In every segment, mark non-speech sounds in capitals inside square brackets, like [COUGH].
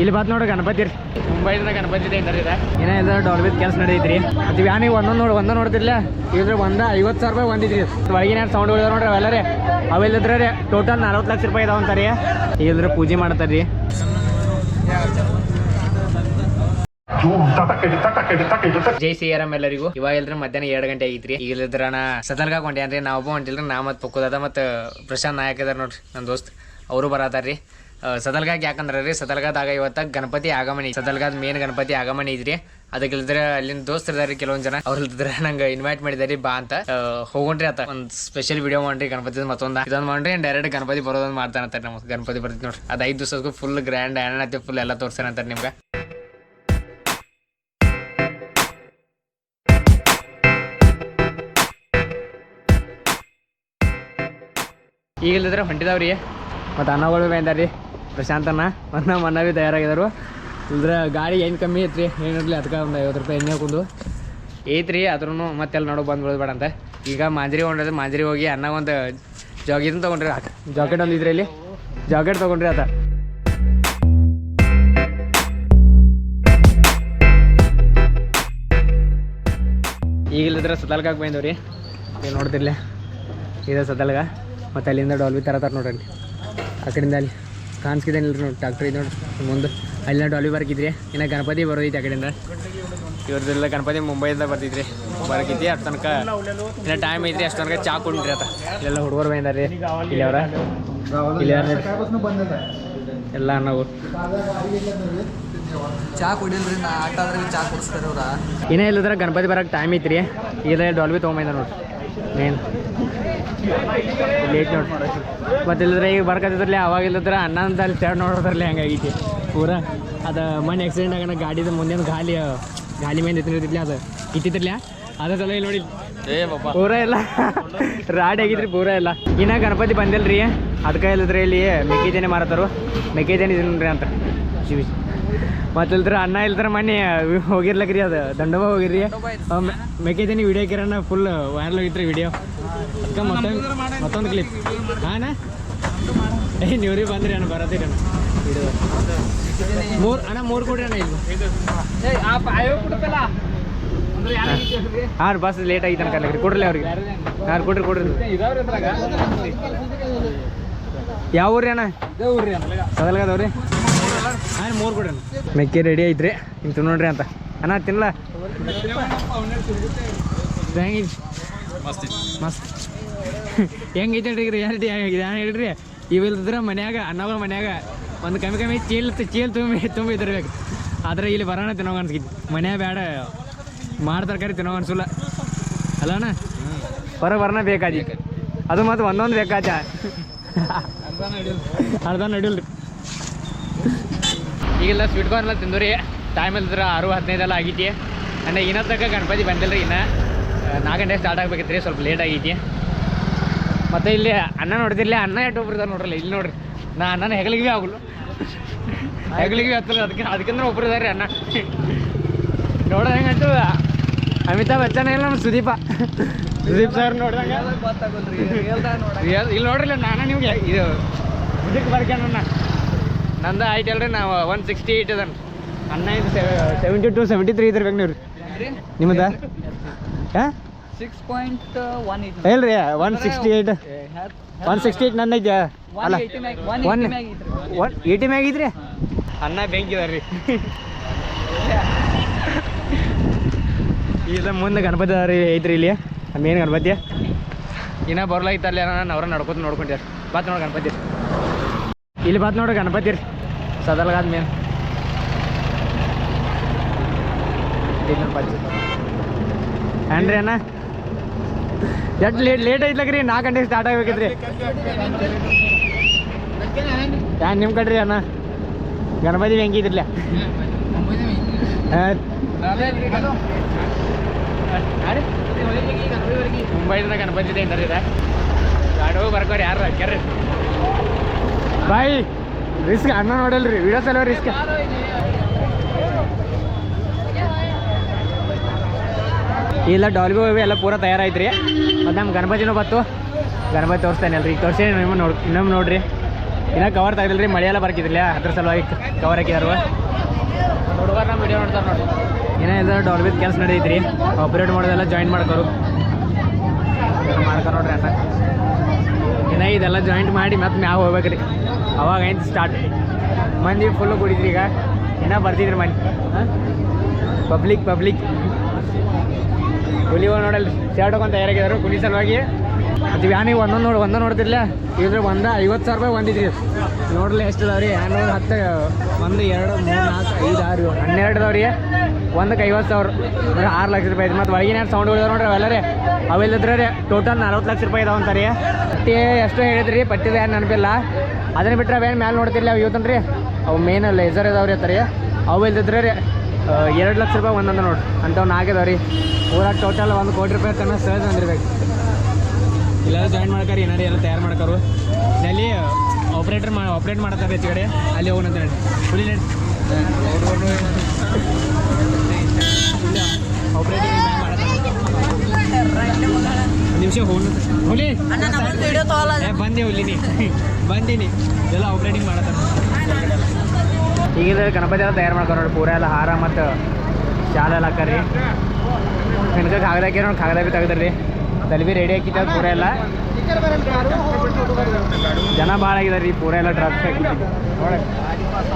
ಇಲ್ಲಿ ಬಾತ್ ನೋಡ್ರಿ ಗಣಪತಿ ರೀ ಮುಂಬೈದಿಂದ ಗಣಪತಿ ಇದೆ ಇದೆ. ಏನೋ ಡಾಲ್ಬಿದ್ ಕೆಲಸ ನಡೀತ್ರಿ ಅದು ಯಾ ನೀವು ಒಂದೊಂದು ನೋಡಿ ಒಂದೊಂದು ನೋಡ್ತಿರ್ಲ? ಇದ್ರ ಒಂದ ಐವತ್ತು ಸಾವಿರ ರೂಪಾಯಿ ಒಂದಿದ್ರಿ. ಒಳಗಿನ ಸೌಂಡ್ ಉಳಿದ ನೋಡ್ರಿ ಅವೆಲ್ಲ ರೀ. ಅವೆಲ್ಲದ್ರೆ ರೀ ಟೋಟಲ್ ನಲ್ವತ್ತು ಲಕ್ಷ ರೂಪಾಯಿ ಇದಾವ ಅಂತಾರೆ. ಇಲ್ದ್ರೆ ಪೂಜೆ ಮಾಡ್ತಾರ್ರಿ. ಜೈ ಸಿಯರಂ ಎಲ್ಲರಿಗೂ. ಇವಾಗ ಇಲ್ರಿ ಮಧ್ಯಾಹ್ನ ಎರಡು ಗಂಟೆ ಆಗಿತ್ರಿ. ಈಗ ಇಲ್ಲಿದ್ರಣ ಸದಲ್ಗ ಹೊಂಟ್ಯಾನ್ರಿ ನಾ ಒಬ್ಬ ಹೊಂಟಿಲ್ರಿ ನಾ ಮತ್ತೆ ಪಕ್ಕದ ಮತ್ತು ಪ್ರಶಾಂತ್ ನಾಯಕ್ ಅದಾರ ನೋಡ್ರಿ ನನ್ನ ದೋಸ್ತ್. ಅವರು ಬರತಾರ್ರಿ ಸದಲ್ಗಾಗ್ ಯಾಕಂದ್ರೆ ರೀ, ಸದಲ್ಗಾದಾಗ ಇವತ್ತ ಗಣಪತಿ ಆಗಮನ ಸದಲ್ಗಾದ ಮೇನ್ ಗಣಪತಿ ಆಗಮನ ಇದ್ರಿ ಅದಕ್ಕೆ ಅಲ್ಲಿಂದ ಅಲ್ಲಿನ ದೋಸ್ತ್ ಇದಾರಿ ಕೆಲವೊಂದ್ ಜನ. ಅವ್ರ ಇಲ್ದ್ರ ನಂಗೆ ಇನ್ವೈಟ್ ಮಾಡಿದಾರಿ, ಬಾ ಅಂತ. ಹೋಗೊಂಡ್ರಿ ಆತ. ಒಂದ್ ಸ್ಪೆಷಲ್ ವಿಡಿಯೋ ಮಾಡ್ರಿ ಗಣಪತಿ ಮತ್ತೊಂದ. ಇದೊಂದ್ ಮಾಡ್ರಿ ಡೈರೆಕ್ಟ್ ಗಣಪತಿ ಬರೋದೊಂದು ಮಾಡ್ತಾನಂತಾರೆ ನಮ್ಗೆ. ಗಣಪತಿ ಬರ್ತೀವಿ ನೋಡ್ರಿ. ಅದ್ ಐದು ದಿವಸಕ್ಕೂ ಫುಲ್ ಗ್ರ್ಯಾಂಡ್ ಏನೈತಿ ಫುಲ್ ಎಲ್ಲ ತೋರ್ಸಾನಂತಾರೆ ನಿಮ್ಗೆ. ಈಗ ಇಲ್ಲದ್ರೆ ಹೊಂಟಿದಾವ್ರಿ. ಮತ್ತು ಅನ್ನಗಳು ಬೇಂದಾರಿ ಪ್ರಶಾಂತನ ಅಣ್ಣ ನಮ್ಮ ಮನ್ನ ಭೀ ತಯಾರಾಗಿದಾರು. ಇಲ್ದ್ರ ಗಾಡಿ ಏನು ಕಮ್ಮಿ ಐತ್ರಿ? ಏನಿರಲಿ ಅದಕ್ಕೆ ಒಂದು ಐವತ್ತು ರೂಪಾಯಿ ಎಣ್ಣೆ ಕುಂದು ಐತ್ರಿ ಅದ್ರೂ ಮತ್ತೆಲ್ಲ ನೋಡೋ ಬಂದು ಅಂತ ಈಗ ಮಾಂಜರಿ ಹೊಂಡದ ಮಾಂಜರಿ ಹೋಗಿ ಅನ್ನ ಒಂದು ಜಾಗಿನ್ ತೊಗೊಂಡ್ರಿ ಜಾಕೆಟ್ ಒಂದು ಇದ್ರಿ ಇಲ್ಲಿ ಜಾಕೆಟ್ ತೊಗೊಂಡ್ರಿ ಆತ. ಈಗಿಲ್ಲದ್ರೆ ಸದಲ್ಗಾಗ ಬಂದವ್ರಿ. ಏನು ನೋಡ್ತಿರ್ಲಿ. ಇದೆ ಸದಲ್ಗ ಮತ್ತು ಅಲ್ಲಿಂದ ಡಾಲ್ಬಿ ತರತಾರೆ ನೋಡ್ರಿ ಆ ಕಡೆಯಿಂದ ಅಲ್ಲಿ. ಕಾಣಿಸ್ಕಿದೆ ನಿಲ್ರಿ ನೋಡಿ ಟ್ರಾಕ್ಟರ್ ಇದೆ ನೋಡಿ ಮುಂದೆ ನೋಡಿ ಅಲ್ಲಿ ಬರ್ಕಿದ್ರಿ ಇನ್ನು ಗಣಪತಿ ಬರೋದೈತೆ ಆ ಕಡೆಯಿಂದ. ಇವ್ರದ್ದೆಲ್ಲ ಗಣಪತಿ ಮುಂಬೈಯಿಂದ ಬರ್ತಿದ್ರಿ ಬರಕೈತಿ ಅಷ್ಟು ತನಕ? ಇನ್ನು ಟೈಮ್ ಐತ್ರಿ ಅಷ್ಟು ತನಕ ಚಾ ಕುಂಡ್ರಿ ಆತ. ಇಲ್ಲೆಲ್ಲ ಹುಡುಗರು ಬಂದಾರ್ರಿ ಇಲ್ಲಿ ಅವರ ಇಲ್ಲಿ ಎಲ್ಲ ನಾವು. ಚಾ ಕುಡಿಲ್ರಿ ನಾ ಆಟ ಆದ್ರೆ ಚಾ ಕುಡಿಸ್ತಾರೆ ಅವ್ರ. ಇನ್ನೇ ಇಲ್ಲದ್ರ ಗಣಪತಿ ಬರಕ್ಕೆ ಟೈಮ್ ಐತ್ರಿ. ಇಲ್ಲ ಡಾಲ್ಬಿ ತೊಗೊಂಬಂದ ನೋಡ್ರಿ ಮೇನ್ ಲೇಟ್ ನೋಡ್ರಿ ಮತ್ತೆ ಇಲ್ಲದ್ರೆ ಈಗ ಬರ್ಕತ್ತಿದ್ರಲ್ಲಿ ಅವಾಗ ಇಲ್ಲದ್ರೆ ಅನ್ನಂತ ಅಲ್ಲಿ ಸ್ಟಾರ್ಟ್ ನೋಡೋದ್ರಲ್ಲಿ ಹಂಗಾಗೈತಿ. ಪೂರ ಅದು ಮಣ್ಣು ಆಕ್ಸಿಡೆಂಟ್ ಆಗೋಣ ಗಾಡಿದ ಮುಂದೆ ಗಾಲಿ ಗಾಲಿ ಮೇಲೆ ಎತ್ತಿರ್ತಿರ್ಲಿ ಅದು. ಇತ್ತಿರ್ಲಿ ಅದ ಸಲ ಇಲ್ಲಿ ನೋಡಿ. ಪೂರ ಎಲ್ಲ ರಾಡಿ ಆಗಿದ್ರಿ ಪೂರ ಎಲ್ಲ ಇನ್ನ ಗಣಪತಿ ಬಂದಿಲ್ರಿ. ಅದಕ್ಕೆ ಇಲ್ಲದ್ರೆ ಇಲ್ಲಿ ಮೆಕ್ಕೆಜೇನೆ ಮಾರತ್ತಾರು. ಮೆಕ್ಕೆಜೇನೆ ಅಂತ. ಶಿವ ಮತ್ತೆ ಇಲ್ದ್ರ ಅಣ್ಣ ಇಲ್ದ್ರ ಹೋಗಿರ್ಲಕ್ ಹೋಗಿರ್ಲಕ್ರಿ ಅದು ದಂಡವ ಹೋಗಿರಿ ಮೆಕ್ಕೆಜನೆ ವಿಡಿಯೋ ಕಿರಣ ಫುಲ್ ವೈರಲ್ ಹೋಗಿತ್ರಿ ವಿಡಿಯೋ ಅದಕ್ಕೆ ಮತ್ತೊಂದು ಮತ್ತೊಂದು ಕ್ಲಿಪ್ ಹಾಂ ಏ, ನೀವ್ರಿ ಬಂದ್ರಿ ಅಣ್ಣ, ಬರತ್ತೀರಿ ಅಣ್ಣ. ಮೂರು ಅಣ್ಣ, ಮೂರು ಕೊಡ್ರಿ ಅಣ್ಣ ಇಲ್ಲಿ. ಹಾಂ ಬಸ್ ಲೇಟ್ ಆಗಿತ್ತು ಅನ್ಕಲ್ರಿ ಕೊಡ್ರಿ ಅವ್ರಿಗೆ. ಹಾಂ ಕೊಡ್ರಿ ಕೊಡ್ರಿ ಯಾವ ಊರಿ ಅಣ್ಣ? ಸದಲ್ಗದವ್ರಿ ಹಾಂ ಮೂರು ಕೊಡ್ರಿ ಮೆಕ್ಕೆ ರೆಡಿ ಐತ್ರಿ. ಹಿಂಗೆ ನೋಡ್ರಿ ಅಂತ. ಅಣ್ಣ ತಿನ್ನಲ್ಲ ಹೆಂಗಿದ್ ಮಸ್ತ್. ಹೆಂಗೈತೆ ಹೇಳ್ರಿ ರಿಯಾಲಿಟಿ ನಾನು ಹೇಳ್ರಿ. ಇವಿಲ್ದ್ರ ಮನ್ಯಾಗ ಅಣ್ಣವ್ರ ಮನ್ಯಾಗ ಒಂದು ಕಮ್ಮಿ ಕಮ್ಮಿ ಚೀಲ್ ಚೀಲ್ ತುಂಬಿ ತುಂಬಿ ಇದ್ದಿರ್ಬೇಕು ಆದ್ರೆ ಇಲ್ಲಿ ಬರೋಣ ತಿನ್ನೋ ಅನ್ಸ್ಕಿತ್ತು ಮನೆ ಬೇಡ ಮಾಡಿ ತರಕಾರಿ ತಿನ್ನೋ ಅನ್ಸಲ್ಲ. ಅಲ್ಲಣ್ಣ ಹೊರ ಬರೋಣ ಬೇಕಾದಿ ಅದು ಮತ್ತು ಒಂದೊಂದು ಬೇಕಾಚ ಅರ್ಧ ನಡಿಯಲ್ರಿ ಈಗೆಲ್ಲ ಸ್ವೀಟ್ ಕಾರ್ನ್ ಎಲ್ಲ ತಿಂದ್ರಿ. ಟೈಮ್ ಇಲ್ದ್ರ ಆರು ಹದಿನೈದೆಲ್ಲ ಆಗೈತಿ. ಅಂದ್ರೆ ಇನ್ನ ತನಕ ಗಣಪತಿ ಬಂದಿಲ್ರಿ ಇನ್ನ. ನಾಲ್ಕು ಗಂಟೆ ಸ್ಟಾರ್ಟ್ ಆಗ್ಬೇಕಿತ್ತು ಸ್ವಲ್ಪ ಲೇಟ್ ಆಗೈತಿ. ಮತ್ತೆ ಇಲ್ಲಿ ಅನ್ನ ನೋಡಿದಿರ್ಲಿ ಅನ್ನ ಎಟ್ಟು ಒಬ್ರು ಇದಾರೆ ನೋಡ್ರಲ್ಲ ಇಲ್ಲಿ ನೋಡ್ರಿ. ನಾ ಅಣ್ಣನ ಹೆಗಲಿಗೆ ಆಗಲ್ಲ. ಹೆಗಲಿಗೆ ಹತ್ತಲ್ಲ, ಅದಕ್ಕೆ ಅದಕ್ಕಿಂತ ಒಬ್ರು ಇದಾರೆ ಅನ್ನ. ನೋಡೋ ಹೆಂಗಂಟು ಅಮಿತಾಬ್ ಬಚ್ಚನ ಇಲ್ಲ ನಮ್ಮ ಸುದೀಪ. ಸುದೀಪ್ ಸರ್ ನೋಡಿದಾಗ. ಇಲ್ಲಿ ನೋಡ್ರಿ ನಾನು ನಿಮ್ಗೆ ಇದು ಇದಕ್ಕೆ ಬರ್ಕ್ಯಾನ ನಂದು ಆಯ್ತು ಅಲ್ರಿ ನಾವು ಒನ್ ಸಿಕ್ಸ್ಟಿ ಏಯ್ಟ್ ಅದನ್ ಹನ್ನೈದು ಇದು ಸೆವೆಂಟಿ ಟು ಸೆವೆಂಟಿ ತ್ರೀ ಇದ್ರಬೇಕು ನೀವು ರೀ ನಿಮ್ಮದ ಹಾಂ ಸಿಕ್ಸ್ ಪಾಯಿಂಟ್ ಒನ್ ಇಲ್ರಿ one sixty eight one sixty eight ನನ್ನ ಇದೆಯಾ ಅಲ್ಲ. ಒನ್ ಒನ್ ಏಯ್ಟಿ ಮ್ಯಾಗ ಇದ್ರಿ. ಅನ್ನ ಬೆಂಕಿ ಇದಾರ್ರಿ ಇಲ್ಲ ಮುಂದೆ ಗಣಪತಿ ಅದಾರಿ ಐತ್ರಿ ಇಲ್ಲಿ. ಮೇನ್ ಗಣಪತಿ. ಇನ್ನ ಬರ್ಲಾಗಿತ್ತಲ್ಲ ನಾನು ಅವ್ರ ನಡ್ಕೊತ ನೋಡ್ಕೊಂಡ್ಯಾರ ಬಾತ್ ನೋಡಿ ಗಣಪತಿ. ಇಲ್ಲಿ ಬಾತ್ ನೋಡ್ರಿ ಗಣಪತಿ ರೀ ಸದಲ್ಗಾದ ಮೇನ್. ಏನ್ರಿ ಅಣ್ಣ? ಎಷ್ಟು ಲೇಟ್ ಲೇಟ್ ಐತ್ಲಕ್ರಿ ನಾಲ್ಕು ಗಂಟೆಗೆ ಸ್ಟಾರ್ಟ್ ಆಗ್ಬೇಕಿದ್ರಿ ಯಾನ್ ನಿಮ್ಮ ಕಡ್ರಿ ಅಣ್ಣ? ಗಣಪತಿ ಹೆಂಗೆ ಇದ್ರಲ್ಲ? ಗಣಪತಿ ಇದೆ ಇಂದರಿ ಇದೆ ಗಾಡಿ ಹೋಗಿ ಬರ್ಕೋರಿ ಯಾರು ಕೆರೆ ಬಾಯ್ ರಿಸ್ಕ್ ಅಣ್ಣ ನೋಡಲ್ರಿ ವಿಡಿಯೋ ಸಲ ರಿಸ್ಕ್ ಇಲ್ಲ ಡಾಲ್ಬಿ ಹೋಗಿ ಎಲ್ಲ ಪೂರ ತಯಾರಾಯ್ತು ರೀ ಮತ್ತು ನಮ್ಮ ಗಣಪತಿನೂ ಬತ್ತು ಗಣಪತಿ ತೋರಿಸ್ತೇನೆ ಅಲ್ರಿ ಈಗ ತೋರಿಸಿ ನಿಮ್ಮ ನೋಡಿ ಇನ್ನೊಮ್ಮೆ ನೋಡ್ರಿ. ಇನ್ನ ಕವರ್ ತೆಗ್ದಿಲ್ರಿ ಮಳೆಯೆಲ್ಲ ಬರ್ಕಿದ್ರಲ್ಲ ಅದ್ರ ಸಲುವಾಗಿ ಕವರ್ ಹಾಕಿದಾರು ಹುಡುಗರ ವಿಡಿಯೋ ನೋಡ್ತಾರೆ ನೋಡಿ ಏನೋ ಇದು ಡಾಲ್ಬಿದ ಕೆಲಸ ನಡೀತ್ರಿ. ಆಪ್ರೇಟ್ ಮಾಡೋದೆಲ್ಲ ಜಾಯಿನ್ ಮಾಡ್ಕೋರು. ಮಾಡ್ಕೊ ನೋಡ್ರಿ ಅಣ್ಣ. ಇನ್ನ ಇದೆಲ್ಲ ಜಾಯಿಂಟ್ ಮಾಡಿ ಮತ್ತೆ ಮ್ಯಾಗ ಹೋಗ್ಬೇಕ್ರಿ ಅವಾಗ ಏನು ಸ್ಟಾರ್ಟ್ ಮಂದಿ ಫುಲ್ಲು ಕುಡಿದ್ರಿ ಈಗ. ಏನ ಬರ್ತಿದ್ರಿ ಮಂದಿ. ಪಬ್ಲಿಕ್ ಪಬ್ಲಿಕ್ ಹುಲಿಗಳು ನೋಡಲ್ರಿ ಶರ್ಟ್ ಹಾಕೊಂಡು ತಯಾರಾಗಿದ್ದಾರೆ ಕುಲಿ ಸಲುವಾಗಿ ಅದು ವ್ಯಾನಿಗೆ ಒಂದೊಂದು ನೋಡಿ ಒಂದೊಂದು ನೋಡ್ತಿರ್ಲ? ಇದ್ರೆ ಒಂದು ಐವತ್ತು ಸಾವಿರ ರೂಪಾಯಿ ಒಂದಿದ್ರಿ ನೋಡ್ಲಿ ಎಷ್ಟು ಅದಾವ್ರಿ? ಹನ್ನೊಂದು, ಹತ್ತು, ಒಂದು, ಎರಡು, ಮೂರು, ನಾಲ್ಕು, ಐದು, ಆರು, ಹನ್ನೆರಡು ಅದಾವ್ರಿ. ಒಂದಕ್ಕೆ ಐವತ್ತು ಸಾವಿರ. ಅಂದ್ರೆ ಆರು ಲಕ್ಷ ರೂಪಾಯಿ ಐತೆ. ಮತ್ತು ಒಳಗಿನ ಸೌಂಡ್ ಉಳಿದಾವ ನೋಡ್ರಿ ಅವೆಲ್ಲ ರೀ ಅವೆಲ್ಲದ್ರೆ ರೀ ಟೋಟಲ್ ನಲ್ವತ್ತು ಲಕ್ಷ ರೂಪಾಯಿ ಇದಾವೆ ಅಂತಾರೆ. ಪಟ್ಟಿ ಎಷ್ಟು ಹೇಳಿದ್ರಿ ಪಟ್ಟಿದ ಏನು ನೆನಪಿಲ್ಲ. ಅದನ್ನು ಬಿಟ್ಟರೆ ಅವೇನು ಮೇಲೆ ನೋಡ್ತಿರ್ಲಿ ಅವು ಇವತ್ತನ್ ರೀ. ಅವು ಮೇನ್ ಲೇಸರ್ ಇದಾವ್ರಿ ಅಂತಾರೆ. ಅವು ಇಲ್ದಿದ್ರೆ ರೀ ಎರಡು ಲಕ್ಷ ರೂಪಾಯಿ ಒಂದೊಂದು ನೋಡ್ರಿ. ಅಂಥವ್ನ ಆಗಿದಾವೆ ರೀ ಊರಾಗ ಟೋಟಲ್ ಒಂದು ಕೋಟಿ ರೂಪಾಯಿ ತನಕ ಸೇಜ್ ಅಂದಿರ್ಬೇಕು. ಇಲ್ಲೆಲ್ಲ ಜಾಯಿನ್ ಮಾಡ್ತಾರೆ ಏನಾರು ಎಲ್ಲ ತಯಾರು ಮಾಡ್ಕಾರು. ಅಲ್ಲಿ ಆಪ್ರೇಟರ್ ಮಾ ಆಪ್ರೇಟ್ ಮಾಡ್ತಾರೆ ಈ ಕಡೆ. ಅಲ್ಲಿ ಹೋಗೋಣ ಅಂತ ಹೇಳಿ ಫುಲ್ ನಿಮಿಷ ಹುಲಿ. ಏ, ಬಂದೆ ಹುಲಿನಿ [LAUGHS] ಬಂದೀನಿ. ಎಲ್ಲ ಆಪ್ರೇಟಿಂಗ್ ಮಾಡತ್ತಾರ. ಈಗ ಗಣಪತಿ ಎಲ್ಲ ತಯಾರು ಮಾಡ್ತಾರೆ ನೋಡಿ ಪೂರ ಎಲ್ಲ ಹಾರ ಮತ್ತು ಶಾಲೆ ಎಲ್ಲ ಹಾಕಾರಿ ಕನಕ ಕಾಗದ ಹಾಕಿ ನೋಡಿ ಕಾಗದ ಬಿ ತೆಗ್ದ್ರಿ. ತಲೆ ಬಿ ರೆಡಿ ಹಾಕಿದ್ದ ಪೂರ ಎಲ್ಲ. ಜನ ಭಾಳ ಆಗಿದಾರೆ ರೀ ಪೂರ ಎಲ್ಲ ಡ್ರಗ್ಸ್ ಹಾಕಿ ನೋಡಿ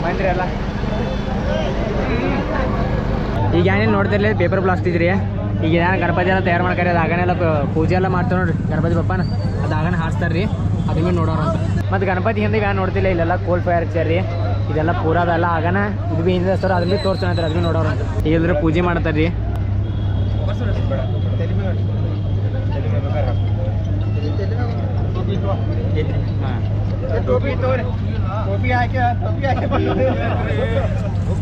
ಬಂದ್ರಿ ಎಲ್ಲ. ಈಗ ಏನೇನು ನೋಡ್ತಿರ್ಲಿ? ಪೇಪರ್ ಬ್ಲಾಸ್ಟ್ ಇದ್ರಿ. ಈಗ ಏನು ಗಣಪತಿ ಎಲ್ಲ ತಯಾರು ಮಾಡ್ತಾರೆ ಅದು ಆಗನೆಲ್ಲ ಪೂಜೆ ಎಲ್ಲ ಮಾಡ್ತಾರೆ ನೋಡ್ರಿ. ಗಣಪತಿ ಬಪ್ಪನ ಅದು ಆಗನ ಹಾರಿಸ್ತಾರೆ ರೀ ಅದು ಬಿ ನೋಡೋರು ಅಂತ. ಮತ್ತು ಗಣಪತಿ ಹಿಂದೆ ಏನು ನೋಡ್ತಿಲ್ಲ ಇಲ್ಲೆಲ್ಲ ಕೋಲ್ ಫೈರ್ ಹಚ್ಚಾರ ರೀ ಇದೆಲ್ಲ ಪೂರ ಅದೆಲ್ಲ ಆಗನ ಇದು ಬಿ ಹಿಂದೆ ಸರ್ ಅದನ್ನ ಬಿ ತೋರಿಸ್ತಾರೆ ಅದು ನೋಡೋರು ಅಂತ. ಈಗ ಇಲ್ದ್ರೆ ಪೂಜೆ ಮಾಡ್ತಾರೆ ರೀ ಹಾಂ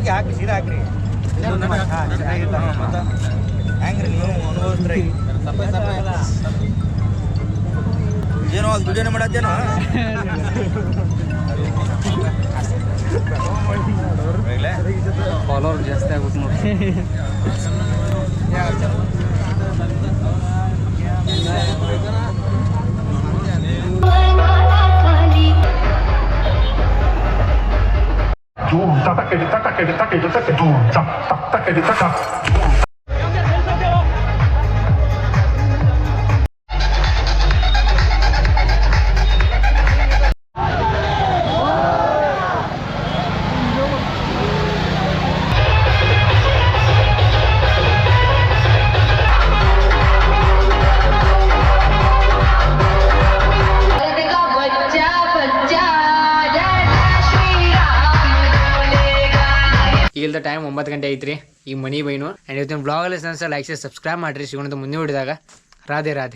ಹಾಕಿ ಸೀರೆ ಹಾಕ್ರಿ. ಹೆಂಗ್ರಿ ನೀವು ಅನುಭವಿಸ್ರಿ ಏನೋ ಅದು ವಿಡಿಯೋನೇ ಮಾಡತ್ತೇನೋ ಫಾಲೋವರ್ ಜಾಸ್ತಿ ಆಗುತ್ತೆ ನೋಡಿ [LAUGHS] tap, tap, tap, tap, tap, tap, tap, tap, tap, tap, tap, tap, tap, tap, tap, time ಒಂಬತ್ತು ಗಂಟೆ ಐತ್ರಿ. ಈ ಮನಿ ಬೈನು. ಆ್ಯಂಡ್ ಇವತ್ತಿನ ಬ್ಲಾಗಲ್ಲಿ ಸನ್ಸ ಲೈಕ್ ಸಬ್ಸ್ಕ್ರೈಬ್ ಮಾಡಿರಿ. ಸಿಗೋಣ ಮುಂದೆ ಹಿಡಿದಾಗ ರಾಧೆ ರಾಧೆ.